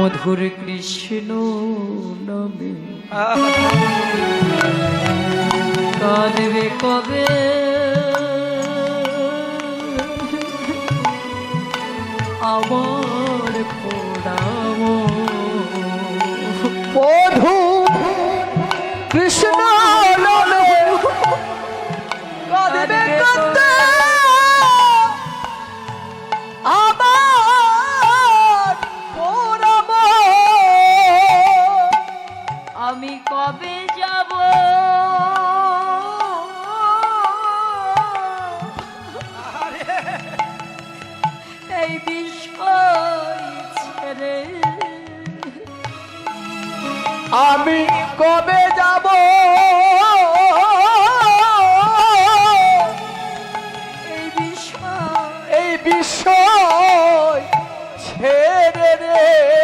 মধুর কৃষ্ণ নবে কাঁদবে কবে? আমার পোড়াবো মধু কৃষ্ণ আমি কবে যাব? এই বিষয়। ছেড়ে রে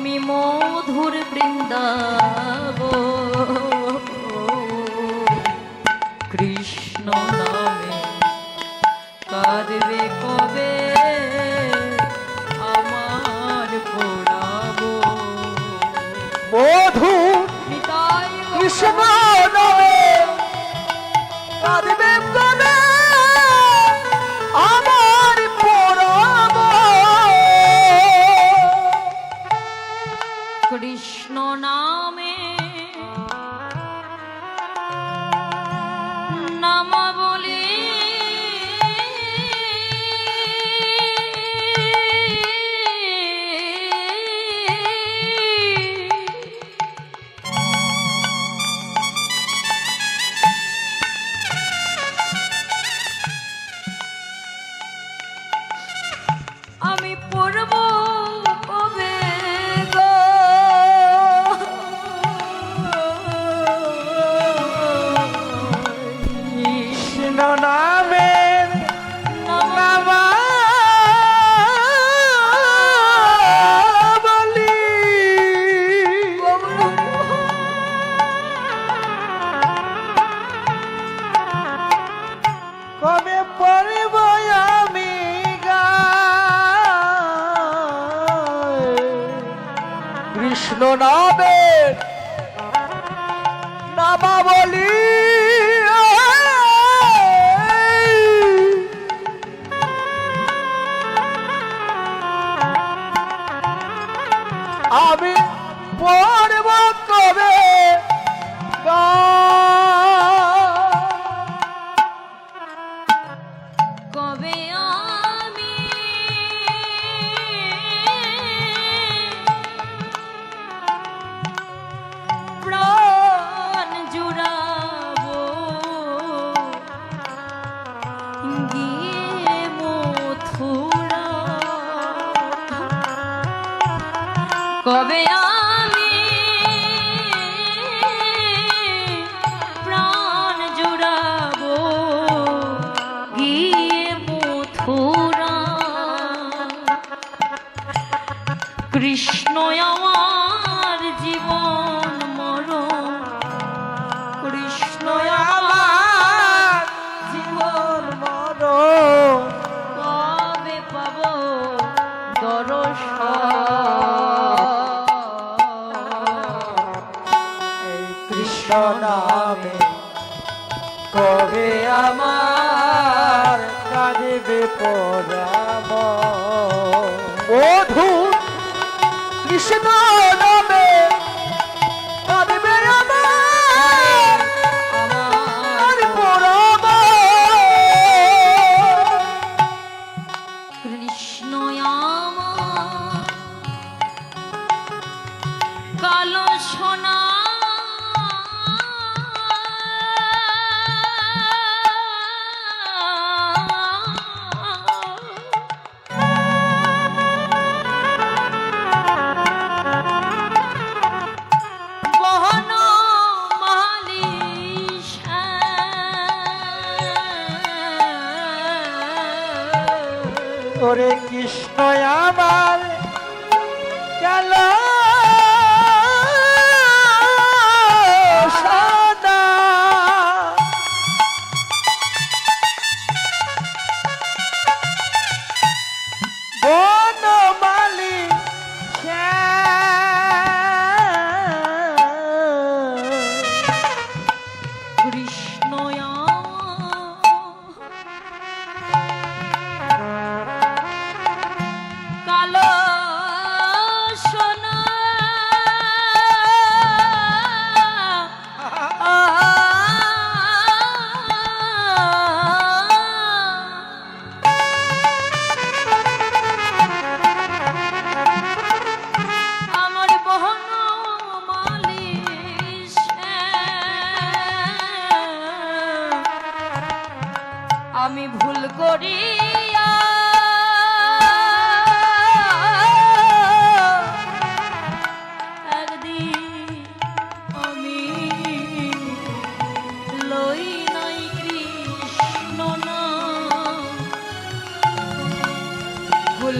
আমি মধুর বৃন্দাব কৃষ্ণ কৃষ্ণ নামে কবে পড়ব আমি গায়? কৃষ্ণ নামে নামা পড়ব কবে? কৃষ্ণ আমার জীবন মরণ। কৃষ্ণ আমার জীবন মরণ। কবে পাব দর্শন? এই কৃষ্ণ নামে কবে আমার কাঁদবে পরাম বধু কৃষ্ণ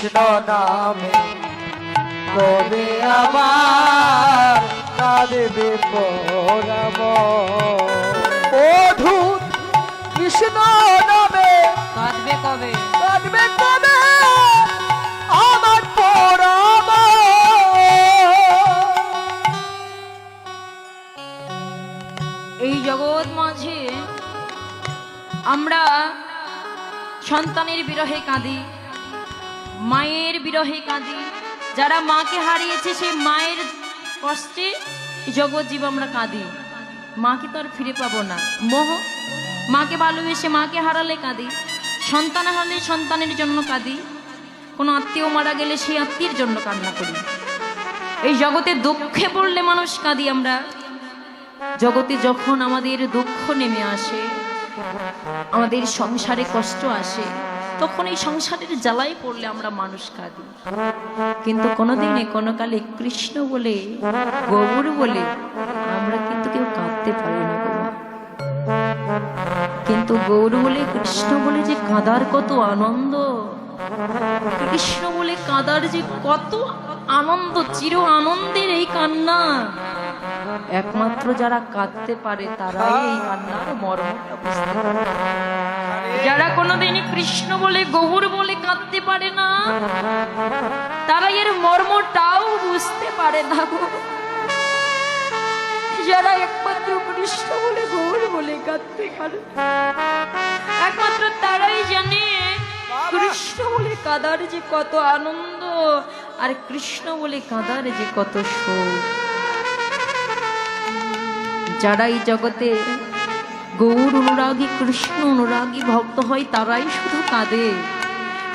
কৃষ্ণ নামে কবে আবার কাঁদবে পরাব অধুত কৃষ্ণ নামে। কাঁদবে কবে? কাঁদবে কবে? আমার পরাব এই জগৎ মাঝে আমরা সন্তানের বিরহে কাঁদি। মায়ের বিরহে কাঁদি। যারা মাকে হারিয়েছে সেই মায়ের কষ্টে এই জগৎ জীব আমরা কাঁদি। মাকে তো আর ফিরে পাবো না। মোহ, মাকে ভালোবেসে মাকে হারালে কাঁদি। সন্তান হারালে সন্তানের জন্য কাঁদি। কোনো আত্মীয় মারা গেলে সেই আত্মীয়ের জন্য কান্না করি। এই জগতে দুঃখে পড়লে মানুষ কাঁদি আমরা। জগতে যখন আমাদের দুঃখ নেমে আসে, আমাদের সংসারে কষ্ট আসে তখন এই সংসারের জ্বালাই পড়লে আমরা মানুষ কাঁদি। কিন্তু কোনোদিনে কোনো কালে কৃষ্ণ বলে গৌর বলে আমরা কিন্তু কেউ কাঁদতে পারি না কিন্তু গৌর বলে, কৃষ্ণ বলে যে কাঁদার কত আনন্দ, কৃষ্ণ বলে কাঁদার যে কত আনন্দ, চির আনন্দের এই কান্না। একমাত্র যারা কাঁদতে পারে তারাই এই কান্নার মর্মটা বুঝতে পারে। যারা কোনোদিন কৃষ্ণ বলে, গৌর বলে কাঁদতে পারে না, তারা এর মর্মটাও বুঝতে পারে না গো। যারা একমাত্র কৃষ্ণ বলে, গৌর বলে কাঁদতে পারে একমাত্র তারাই জানে কৃষ্ণ বলে কাদার যে কত আনন্দ, আর কৃষ্ণ বলে কাদার যে কত শোক যারা এই জগতে গৌর অনুরাগী, কৃষ্ণ অনুরাগী ভক্ত হয় তারাই শুধু কাঁদে।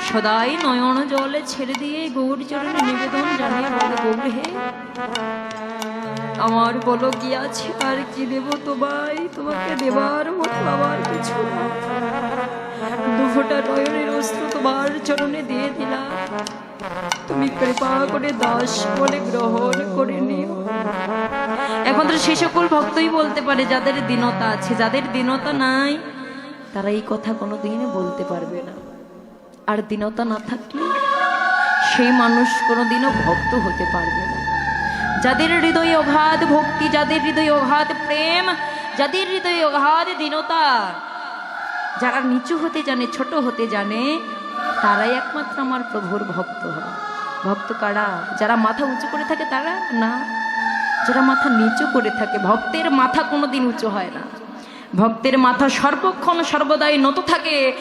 সদাই নয়ন জলে ছেড়ে দিয়ে গৌর চরণে নিবেদন জানিয়ে বলে গৌর, হে আমার বলো আছে, আর কি দেব তোমায়? তোমাকে দেবার মতো আমার কিছু নেই। দু ফোঁটা নয়নের অস্ত্র তোমার চরণে দিয়ে দিলাম। তুমি কৃপা করে দাস বলে গ্রহণ করে নিও। একমাত্র সে সকল ভক্তই বলতে পারে, যাদের দীনতা আছে, যাদের দীনতা নাই, তারা এই কথা কোনোদিন বলতে পারবে না। আর দীনতা না থাকলে সেই মানুষ কোনোদিনও ভক্ত হতে পারবে না। যাদের হৃদয়ে অগাধ ভক্তি, যাদের হৃদয়ে অগাধ প্রেম, যাদের হৃদয়ে অগাধ দীনতা, যারা নিচু হতে জানে, ছোট হতে জানে, তারাই একমাত্র আমার প্রভুর ভক্ত হয়। ভক্ত কারা? যারা মাথা উঁচু করে থাকে, তারা না। যারা মাথা নিচু করে থাকে। ভক্তের মাথা কোনোদিন উঁচু হয় না। ভক্তের মাথা সর্বক্ষণ সর্বদাই নত থাকে।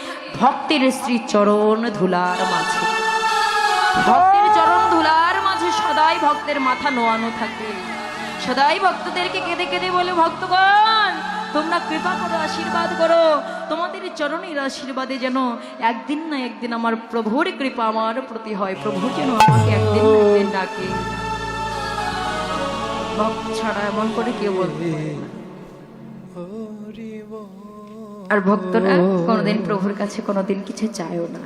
ভক্তের শ্রী চরণ ধুলার মাঝে। ভক্তের চরণ ধুলার মাঝে সদাই ভক্তের মাথা নোয়ানো থাকে। সদাই ভক্তদেরকে কেঁদে কেঁদে বলে, ভক্তগণ, তোমরা কৃপা করো, আশীর্বাদ করো। তোমাদের চরণের আশীর্বাদে যেন একদিন না একদিন আমার প্রভুর কৃপা আমার প্রতি হয়। প্রভু যেন আমাকে একদিন একদিন ডাকে। ভক্ত ছাড়া এমন করে কেউ না। আর ভক্তরা কোনোদিন প্রভুর কাছে কোনোদিন কিছু চায়ও না।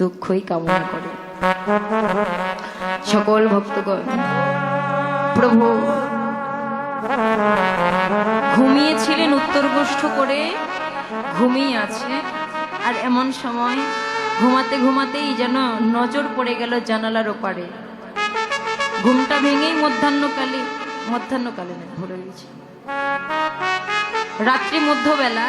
দুঃখই কামনা করে। সকল ভক্তগণ, প্রভু ঘুমিয়েছিলেন উত্তর গোষ্ঠ করে, ঘুমিয়ে আছে, আর এমন সময় ঘুমাতে ঘুমাতেই যেন নজর পড়ে গেল জানালার ওপারে। ঘুমটা ভেঙেই মধ্যাহ্নকালে মধ্যাহ্নকালে ভরে গেছে রাত্রি মধ্যবেলা